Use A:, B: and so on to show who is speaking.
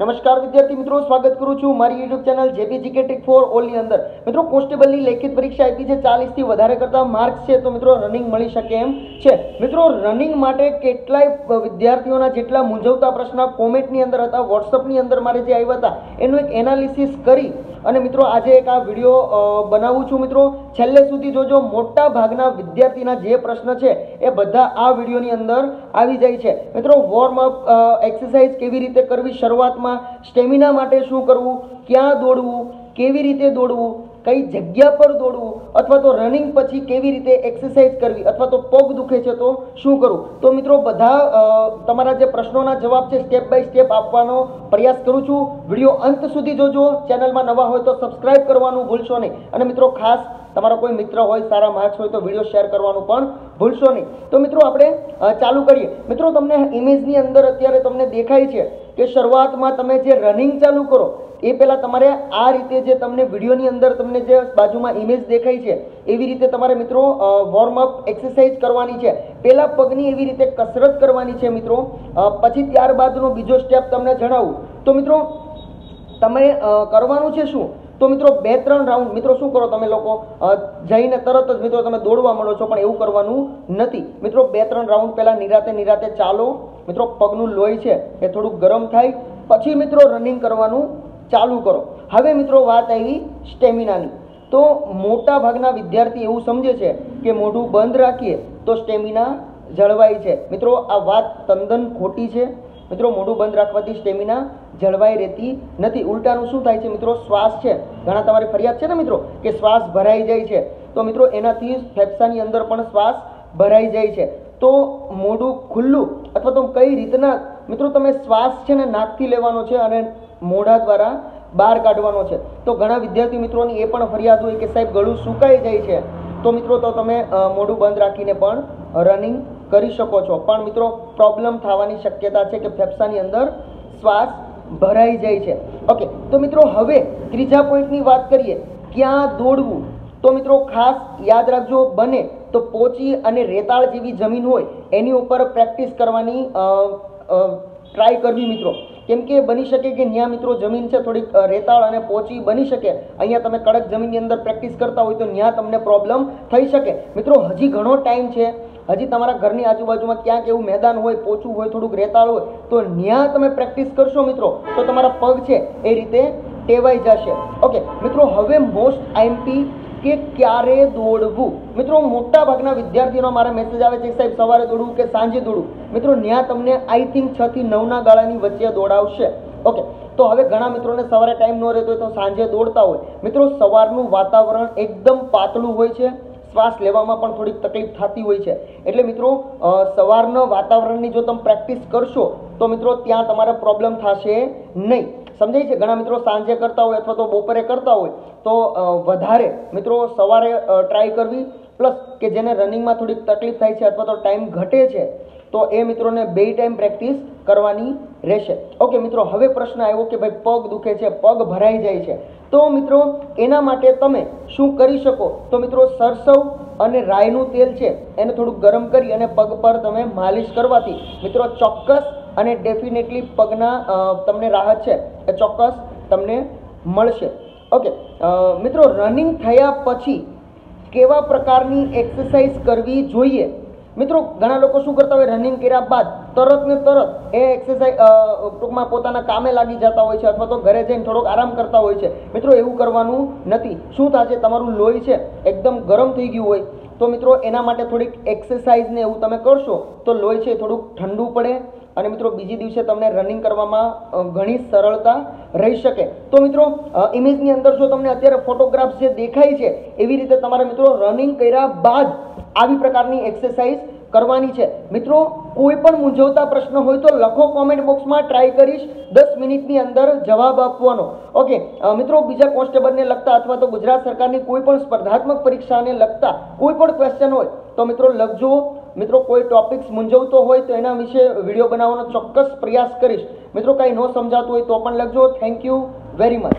A: નમસ્કાર વિદ્યાર્થી મિત્રો, સ્વાગત કરું છું મારી YouTube channel JP GK trick for ઓલની અંદર. મિત્રો કોન્સ્ટેબલની લેખિત પરીક્ષા આપી છે ચાલીસથી વધારે કરતા માર્ક્સ છે, તો મિત્રો રનિંગ મળી શકે એમ છે. મિત્રો રનિંગ માટે કેટલાય વિદ્યાર્થીઓના જેટલા મૂંઝવતા પ્રશ્ન કોમેન્ટની અંદર હતા વોટ્સઅપની અંદર મારે જે આવ્યા હતા, એનું એક એનાલિસિસ કરી અને મિત્રો આજે એક આ વીડિયો બનાવું છું મિત્રો. છેલ્લે સુધી જોજો, મોટા ભાગના વિદ્યાર્થીના જે પ્રશ્ન છે એ બધા આ વિડીયોની અંદર આવી જાય છે. મિત્રો વોર્મ અપ એક્સરસાઇઝ કેવી રીતે કરવી, શરૂઆતમાં સ્ટેમિના માટે શું કરવું, ક્યાં દોડવું, કેવી રીતે દોડવું કઈ જગ્યા પર દોડવું અથવા તો રનિંગ પછી કેવી રીતે એક્સરસાઇઝ કરવી અથવા તો પગ દુખે છે તો શું કરવું? તો મિત્રો બધા તમારા જે પ્રશ્નોના જવાબ છે સ્ટેપ બાય સ્ટેપ આપવાનો પ્રયાસ કરું છું. વીડિયો અંત સુધી જોજો. ચેનલમાં નવા હોય તો સબસ્ક્રાઇબ કરવાનું ભૂલશો નહીં. અને મિત્રો ખાસ તમારો કોઈ મિત્ર હોય, સારા માર્ક્સ હોય તો વીડિયો શેર કરવાનું પણ ભૂલશો નહીં. તો મિત્રો આપણે ચાલુ કરીએ. મિત્રો તમને ઇમેજની અંદર અત્યારે તમને દેખાય છે કે શરૂઆતમાં તમે જે રનિંગ ચાલુ કરો એ પહેલાં તમારે આ રીતે જે તમને વિડીયોની અંદર તમને જે બાજુમાં ઇમેજ દેખાય છે, એવી રીતે તમારે મિત્રો વોર્મઅપ એક્સરસાઇઝ કરવાની છે. પહેલાં પગની એવી રીતે કસરત કરવાની છે મિત્રો. પછી ત્યારબાદનો બીજો સ્ટેપ તમને જણાવું. તો મિત્રો, તમે કરવાનું છે શું? તો મિત્રો, બે ત્રણ રાઉન્ડ મિત્રો, શું કરો તમે લોકો? જઈને તરત જ મિત્રો તમે દોડવા મળો છો, પણ એવું કરવાનું નથી. મિત્રો, બે ત્રણ રાઉન્ડ પહેલાં નિરાતે નિરાતે ચાલો. મિત્રો, પગનું લોહી છે, એ થોડુંક ગરમ થાય. પછી મિત્રો રનિંગ કરવાનું ચાલુ કરો. હવે મિત્રો વાત આવી સ્ટેમિનાની તો મોટા ભાગના વિદ્યાર્થી એવું સમજે છે કે મોઢું બંધ રાખીએ તો સ્ટેમિના જળવાય છે. મિત્રો, આ વાત તદ્દન ખોટી છે. મિત્રો, મોઢું બંધ રાખવાથી સ્ટેમિના જળવાઈ રહેતી નથી. ઉલટાનું શું થાય છે મિત્રો? શ્વાસ છે. ઘણા તમારી ફરિયાદ છે ને મિત્રો? કે શ્વાસ ભરાઈ જાય છે. તો મિત્રો, એનાથી ફેફસાની અંદર પણ શ્વાસ ભરાઈ જાય છે. તો મોઢું ખુલ્લું અથવા તો કઈ રીતના મિત્રો, તમે શ્વાસ છે ને નાકથી લેવાનો છે અને મોઢા દ્વારા બહાર કાઢવાનો છે. તો ઘણા વિદ્યાર્થી મિત્રોની એ પણ ફરિયાદ હોય કે સાહેબ ગળું સુકાઈ જાય છે. તો મિત્રો, તો તમે મોઢું બંધ રાખીને પણ રનિંગ કરી શકો છો. પણ મિત્રો પ્રોબ્લેમ થવાની શક્યતા છે કે ફેફસાની અંદર શ્વાસ ભરાઈ જાય છે. ઓકે તો મિત્રો, હવે ત્રીજા પોઈન્ટની વાત કરીએ. ક્યાં દોડવું? તો મિત્રો, ખાસ યાદ રાખજો, બને તો પોચી અને રેતાળ જેવી જમીન હોય, એની ઉપર પ્રેક્ટિસ કરવાની ટ્રાય કરવી મિત્રો. કેમ કે બની શકે કે ત્યાં મિત્રો જમીન છે, થોડીક રેતાળ અને પોચી બની શકે. અહીંયા તમે કડક જમીનની અંદર પ્રેક્ટિસ કરતા હોય તો ત્યાં તમને પ્રોબ્લેમ થઈ શકે. મિત્રો, હજી ઘણો ટાઈમ છે. હજી તમારા ઘરની આજુબાજુમાં ક્યાંક એવું મેદાન હોય, પોચું હોય, થોડુંક રેતાળ હોય, તો ત્યાં તમે પ્રેક્ટિસ કરશો મિત્રો, તો તમારા પગ છે, એ રીતે ટેવાઈ જશે. ઓકે, મિત્રો, હવે મોસ્ટ આઈએમપી કે ક્યારે દોડવું? મિત્રો મોટા ભાગના વિદ્યાર્થીઓનો મારા મેસેજ આવે છે સાહેબ, સવારે દોડવું કે સાંજે દોડવું? મિત્રો ત્યાં તમને આઈ થિંક છ થી નવના ગાળાની વચ્ચે દોડાવશે. ઓકે તો હવે ઘણા મિત્રોને સવારે ટાઈમ ન રહેતો હોય તો સાંજે દોડતા હોય. મિત્રો, સવારનું વાતાવરણ એકદમ પાતળું હોય છે. શ્વાસ લેવામાં પણ થોડીક તકલીફ થતી હોય છે. એટલે મિત્રો સવારના વાતાવરણની જો તમે પ્રેક્ટિસ કરશો, તો મિત્રો, ત્યાં તમારે પ્રોબ્લેમ થશે નહીં. સમજાય છે? ઘણા મિત્રો સાંજે કરતા હોય અથવા તો બપોરે કરતા હોય, તો વધારે મિત્રો સવારે ટ્રાય કરવી. પ્લસ કે જેને રનિંગમાં થોડીક તકલીફ થાય છે અથવા તો ટાઈમ ઘટે છે, તો એ મિત્રોને બે ટાઈમ પ્રેક્ટિસ કરવાની રહેશે. ઓકે મિત્રો, હવે પ્રશ્ન આવ્યો કે ભાઈ પગ દુખે છે, પગ ભરાઈ જાય છે. તો મિત્રો, એના માટે તમે શું કરી શકો? તો મિત્રો, સરસવ અને રાઈનું તેલ છે, એને થોડુંક ગરમ કરી અને પગ પર તમે માલિશ કરવાથી મિત્રો ચોક્કસ અને ડેફિનેટલી પગના તમને રાહત છે. એ ચોક્કસ તમને મળશે. ઓકે મિત્રો રનિંગ થયા પછી કેવા પ્રકારની એક્સરસાઇઝ કરવી જોઈએ? મિત્રો, ઘણા લોકો શું કરતા હોય રનિંગ કર્યા બાદ તરત ને તરત એ એક્સરસાઇઝ ટૂંકમાં પોતાના કામે લાગી જતા હોય છે અથવા તો ઘરે જઈને થોડોક આરામ કરતા હોય છે. મિત્રો, એવું કરવાનું નથી. શું થશે? તમારું લોહી છે, એકદમ ગરમ થઈ ગયું હોય. તો મિત્રો, એના માટે થોડીક એક્સરસાઇઝ ને એવું તમે કરશો, તો લોહી છે થોડુંક ઠંડુ પડે અને મિત્રો બીજી દિવસે તમને રનિંગ કરવામાં ઘણી સરળતા રહી શકે. તો મિત્રો ઇમેજની અંદર જો તમને અત્યારે ફોટોગ્રાફ્સ જે દેખાય છે, એવી રીતે તમારે મિત્રો રનિંગ કર્યા બાદ આવી પ્રકારની એક્સરસાઇઝ કરવાની છે. મિત્રો, કોઈ પણ મૂંઝવતા પ્રશ્ન હોય તો લખો કોમેન્ટ બોક્સમાં ટ્રાય કરીશ. દસ મિનિટની અંદર જવાબ આપવાનો. ઓકે મિત્રો બીજા કોન્સ્ટેબલને લગતા અથવા તો ગુજરાત સરકારની કોઈ પણ સ્પર્ધાત્મક પરીક્ષાને લગતા કોઈ પણ ક્વેશ્ચન હોય તો મિત્રો લખજો. મિત્રો, કોઈ ટોપિક્સ મૂંઝવતો હોય તો એના વિશે વીડિયો બનાવવાનો ચોક્કસ પ્રયાસ કરીશ. મિત્રો, કાંઈ ન સમજાતું હોય તો પણ લખજો. Thank you very much